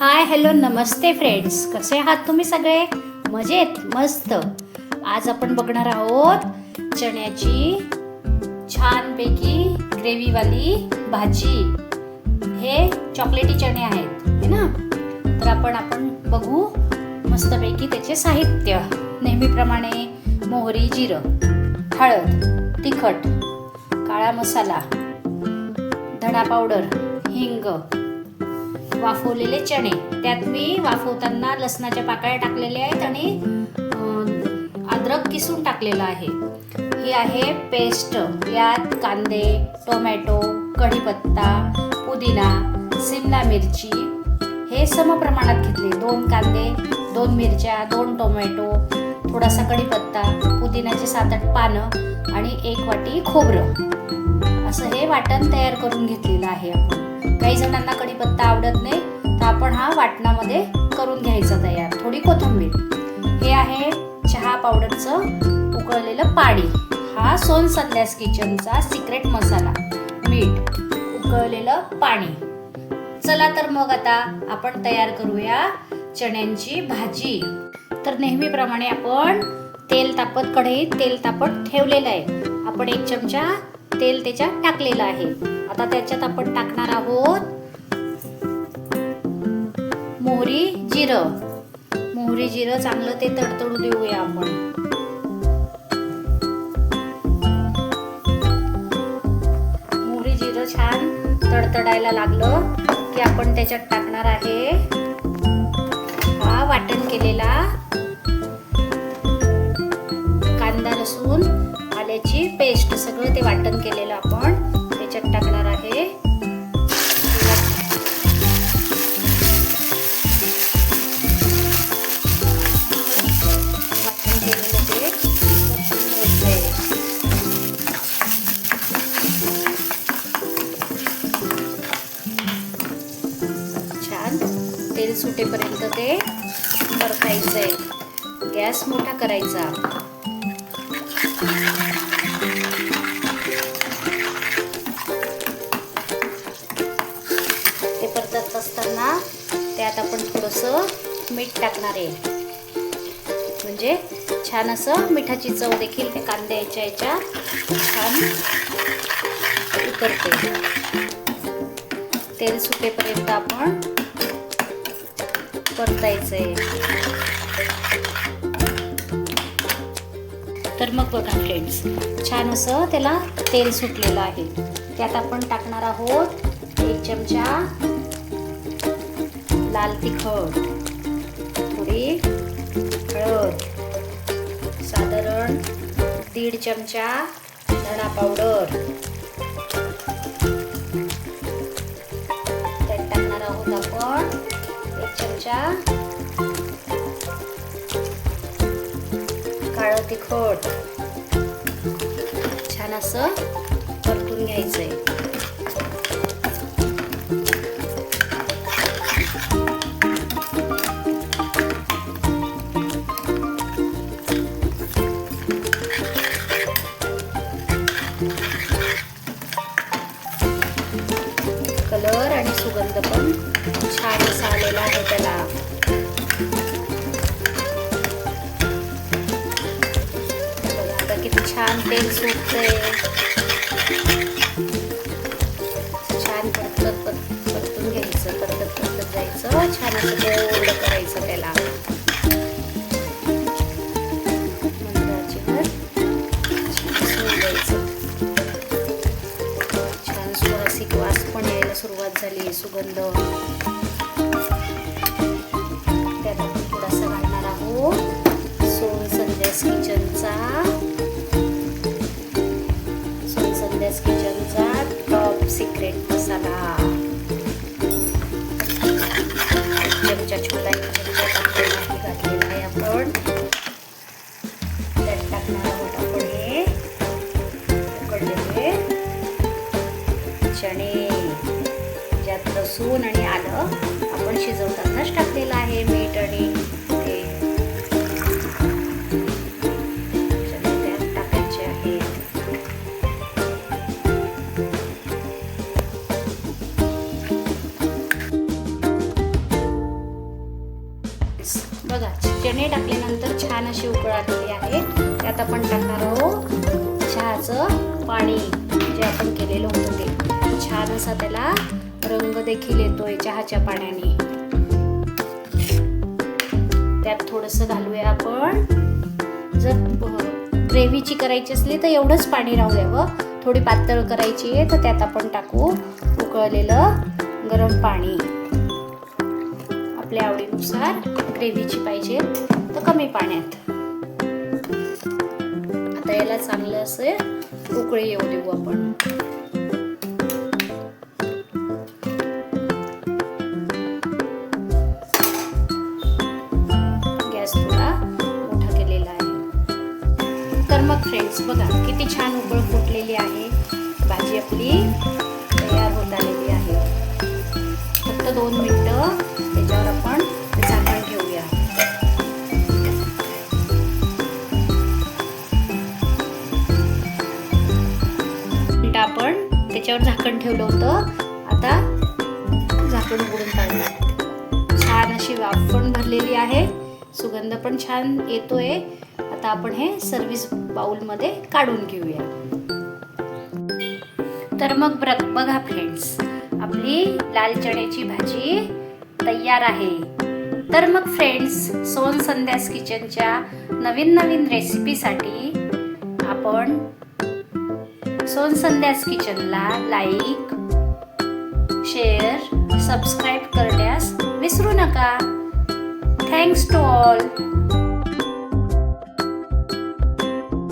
Hi hello नमस्ते friends. कसे आहात तुम्ही सगळे? मजेत मस्त. आज आपण बघणार आहोत चण्याची छानपैकी ग्रेव्हीवाली भाजी. हे चॉकलेटी चणे आहेत है ना? तर आपण आपण बघू मस्तपैकी त्याचे साहित्य. नेहमीप्रमाणे मोहरी जिरं हळद तिखट काळा मसाला धणा पावडर हिंग वाफवलेले चणे. त्यात मी वाफवताना लसणाच्या पाकळ्या टाकलेल्या आहेत आणि अद्रक किसून टाकलेलं आहे. ही आहे पेस्ट. यात कांदे टोमॅटो कढीपत्ता पुदिना सिमला मिरची. हे समप्रमाणात घेतले. दोन कांदे दोन मिरच्या दोन टोमॅटो थोडासा कढीपत्ता पुदिन्याचे सात आठ पानं आणि एक वाटी खोबरं. असं हे वाटण तयार करून घेतलेलं आहे आपण. काही जणांना कढीपत्ता आवडत नाही तर आपण हा वाटणामध्ये करून घ्यायचा तयार. थोडी कोथिंबीर. हे आहे चहा पावडरचं उकळलेलं पाणी. हा सोन संध्यास किचनचा सिक्रेट मसाला. मीठ उकळलेलं पाणी. चला तर मग आता आपण तयार करूया चण्यांची भाजी. तर नेहमीप्रमाणे आपण तेल तापत कढईत तेल तापत ठेवलेलं आहे. आपण एक चमचा तेल त्याच्यात टाकलेलं आहे. आता त्याच्यात आपण टाकणार आहोत मोहरी जिरं. मोहरी जिरं चांगलं ते तडतडू देऊया आपण. मोहरी जिरं छान तडतडायला लागलं की आपण त्याच्यात टाकणार आहे हा वाटण केलेला कांदा लसूण. पेस्ट सगळं ते वाटण केलेलं आपण. त्याच्यात टाकणार आहे. वाटण केलेलं ते छान. तेल सुटेपर्यंत ते आहे गॅस मोठा करायचा. टाकणार आहे म्हणजे छान असं मिठाची चव देखील त्या कांद्याच्या याच्या छान उतरते. तेल सुटेपर्यंत आपण परतायचंय. तर मग बघा फ्रेंड्स छान असं त्याला तेल सुटलेलं आहे. त्यात आपण टाकणार आहोत एक चमचा लाल तिखट. थोडी हळद साधारण दीड चमचा धणा पावडर. त्यात टाकणार आहोत आपण एक चमचा काळं तिखट. छान असं परतून घ्यायचंय. कलर आणि सुगंध पण छान असा आलेला आहे त्याला. आता किती छान तेल सुटतंय. छान परतत परत- परतून घ्यायचं परतत परतत जायचं. छान असं गोड करायचं त्याला. सुरुवात सुगंध. त्यात आपण थोडासा घालणार आहोत. सोन संध्यास किचनचा. सोन संध्यास किचनचा टॉप सिक्रेट मसाला. लसूण आणि आलं. आपण शिजवतानाच टाकलेलं आहे मीठ आणि ते टाकायचे आहे. बघा चणे टाकल्यानंतर छान अशी उकळ आलेली आहे. त्यात आपण टाकणार आहोत चहाचं पाणी जे आपण केलेलं होतं ते. छान असा त्याला रंग देखील येतोय चहाच्या पाण्याने. त्यात थोडंसं घालूया आपण. जर ग्रेव्हीची करायची असली तर एवढंच पाणी राहू द्यावं थोडी पातळ करायची आहे तर त्यात आपण टाकू उकळलेलं गरम पाणी. आपल्या आवडीनुसार ग्रेव्हीची पाहिजे तर कमी पाण्यात. आता याला चांगलं असं उकळी येऊ देऊ आपण. मग फ्रेंड्स बघा किती छान उकळ फुटलेली आहे भाजी आपली. तयार होत आलेली आहे. फक्त दोन मिनटं त्याच्यावर आपण झाकण ठेवूया. मिनटं आपण त्याच्यावर झाकण ठेवलं होतं. आता झाकण उघडून काढलं छान अशी वाफ पण भरलेली आहे. सुगंध पण छान येतोय. आता आपण हे सर्विस बाउलमध्ये काढून घेऊया. तर मग बघा फ्रेंड्स आपली लाल चण्याची भाजी तयार आहे. तर मग फ्रेंड्स सोन संध्यास किचनच्या नवीन नवीन रेसिपीसाठी आपण सोन संध्यास किचनला लाईक शेअर सबस्क्राईब करण्यास विसरू नका. Thanks to all